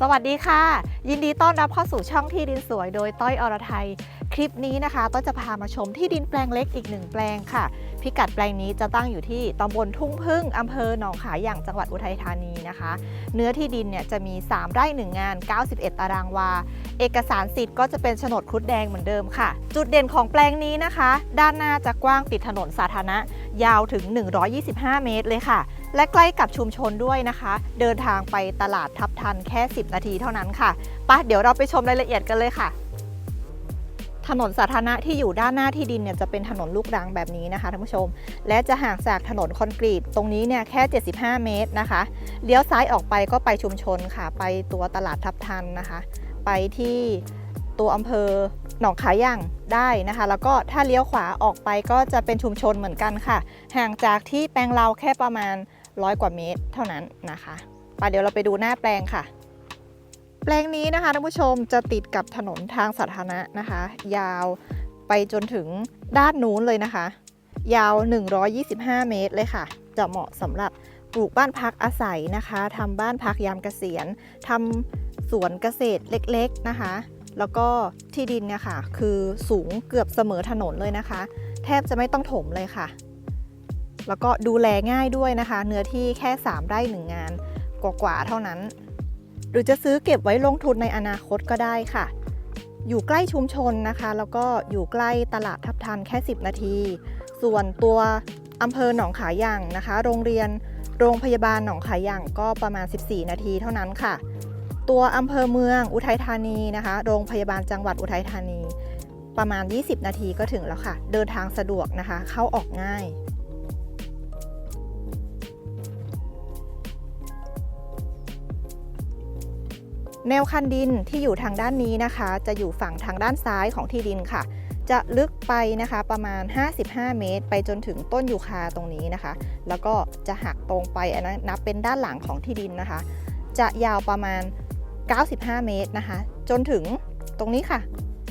สวัสดีค่ะ ยินดีต้อนรับเข้าสู่ช่องที่ดินสวยโดยต้อยอรไทย คลิปนี้นะคะต้อยจะพามาชมที่ดินแปลงเล็กอีกหนึ่งแปลงค่ะ พิกัดแปลงนี้จะตั้งอยู่ที่ตำบลทุ่งพึ่งอำเภอหนองขายอย่างจังหวัดอุทัยธานีนะคะ เนื้อที่ดินเนี่ยจะมี 3 ไร่1งาน 91 ตารางวา เอกสารสิทธิ์ก็จะเป็นโฉนดครุฑแดงเหมือนเดิมค่ะ จุดเด่นของแปลงนี้นะคะ ด้านหน้าจะกว้างติดถนนสาธารณะยาวถึง 125 เมตรเลยค่ะ และใกล้กับชุมชนด้วยนะคะ เดินทางไปตลาดทับทันแค่ 10 นาทีเท่านั้นค่ะปะเดี๋ยวเราไปชมรายละเอียดกันเลยค่ะ ถนนสาธารณะที่อยู่ด้านหน้าที่ดินเนี่ยจะเป็นถนนลูกรังแบบนี้นะคะท่านผู้ชม และจะห่างจากถนนคอนกรีตตรงนี้เนี่ยแค่ 75 เมตรนะคะเลี้ยวซ้ายออกไปก็ไปชุมชนค่ะ ไปตัวตลาดทับทันนะคะ ไปที่ตัวอำเภอหนองขาย่างได้นะคะ แล้วก็ถ้าเลี้ยวขวาออกไปก็จะเป็นชุมชนเหมือนกันค่ะ ห่างจากที่แปลงเราแค่ประมาณ ร้อยกว่าเมตรเท่านั้นนะคะไปเดี๋ยวเราไปดูหน้าแปลงค่ะ แปลงนี้นะคะท่านผู้ชมจะติดกับถนนทางสาธารณะนะคะ ยาวไปจนถึงด้านนู้นเลยนะคะ ยาว 125 เมตรเลยค่ะ จะเหมาะสำหรับปลูกบ้านพักอาศัยนะคะทำบ้านพักยามเกษียณทำสวนเกษตรเล็กๆนะคะ แล้วก็ที่ดินเนี่ยค่ะ คือสูงเกือบเสมอถนนเลยนะคะ แทบจะไม่ต้องถมเลยค่ะ แล้วก็ดูแลง่ายด้วยนะคะ เนื้อที่แค่ 3 ไร่หนึ่งงานกว่าๆเท่านั้น หรือจะซื้อเก็บไว้ลงทุนในอนาคตก็ได้ค่ะ อยู่ใกล้ชุมชนนะคะ แล้วก็อยู่ใกล้ตลาดทับทันแค่ 10 นาที ส่วนตัวอำเภอหนองขาย่างนะคะ โรงเรียนโรงพยาบาลหนองขาย่างก็ประมาณ 14 นาทีเท่านั้นค่ะ ตัวอำเภอเมืองอุทัยธานีนะคะ โรงพยาบาลจังหวัดอุทัยธานี ประมาณ 20 นาทีก็ถึงแล้วค่ะ เดินทางสะดวกนะคะ เข้าออกง่าย แนวคันดินที่อยู่ทางด้านนี้นะคะ จะอยู่ฝั่งทางด้านซ้ายของที่ดินค่ะ จะลึกไปนะคะประมาณ 55 เมตร ไปจนถึงต้นยูคาตรงนี้นะคะ แล้วก็จะหักตรงไปอันนั้นนับเป็นด้านหลังของที่ดินนะคะ จะยาวประมาณ 95 เมตรนะคะ จนถึงตรงนี้ค่ะ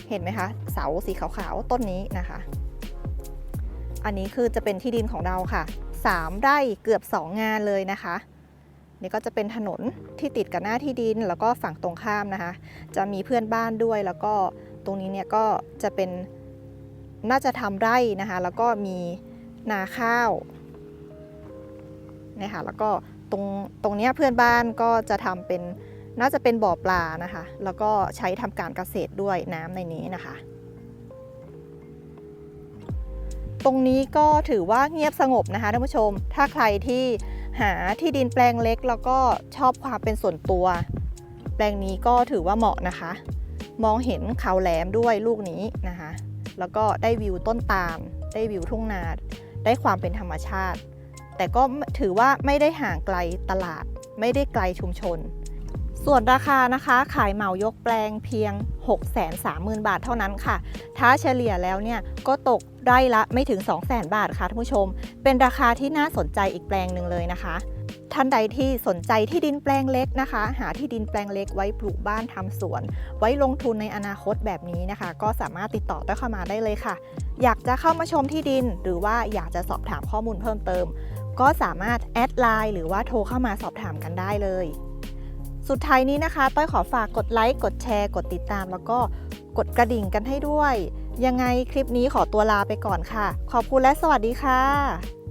เห็นไหมคะ เสาสีขาวๆต้นนี้นะคะ อันนี้คือจะเป็นที่ดินของเราค่ะ 3 ไร่เกือบ 2 งานเลยนะคะ นี่ก็จะเป็นถนนที่ติดกับหน้าที่ดิน แล้วก็ฝั่งตรงข้ามนะคะ จะมีเพื่อนบ้านด้วย แล้วก็ตรงนี้เนี่ยก็จะเป็นน่าจะทำไร่นะคะ แล้วก็มีนาข้าวนี่ยค่ะแล้วก็ตรงตรงนี้เพื่อนบ้านก็จะทำเป็นน่าจะเป็นบ่อปลานะคะ แล้วก็ใช้ทำการเกษตรด้วยน้ำในนี้นะคะ ตรงนี้ก็ถือว่าเงียบสงบนะคะท่านผู้ชม ถ้าใครที่ หาที่ดินแปลงเล็ก แล้วก็ชอบความเป็นส่วนตัว แปลงนี้ก็ถือว่าเหมาะนะคะ มองเห็นเขาแหลมด้วยลูกนี้นะคะ แล้วก็ได้วิวต้นตาล ได้วิวทุ่งนา ได้ความเป็นธรรมชาติ แต่ก็ถือว่าไม่ได้ห่างไกลตลาด ไม่ได้ไกลชุมชน ส่วนราคานะคะขายเหมายกแปลงเพียง 630,000 บาทเท่านั้นค่ะ ถ้าเฉลี่ยแล้วเนี่ยก็ตก ไร่ละไม่ถึง 200,000 บาทค่ะท่านผู้ชม เป็นราคาที่น่าสนใจอีกแปลงหนึ่งเลยนะคะ ท่านใดที่สนใจที่ดินแปลงเล็กนะคะ หาที่ดินแปลงเล็กไว้ปลูกบ้านทำสวน ไว้ลงทุนในอนาคตแบบนี้นะคะ ก็สามารถติดต่อได้เข้ามาได้เลยค่ะ อยากจะเข้ามาชมที่ดิน หรือว่าอยากจะสอบถามข้อมูลเพิ่มเติม ก็สามารถแอดไลน์หรือว่าโทรเข้ามาสอบถามกันได้เลยสุดท้ายนี้นะคะ ต้อยขอฝากกดไลค์ กดแชร์ กดติดตาม แล้วก็กดกระดิ่งกันให้ด้วย ยังไงคลิปนี้ขอตัวลาไปก่อนค่ะ ขอบคุณและสวัสดีค่ะ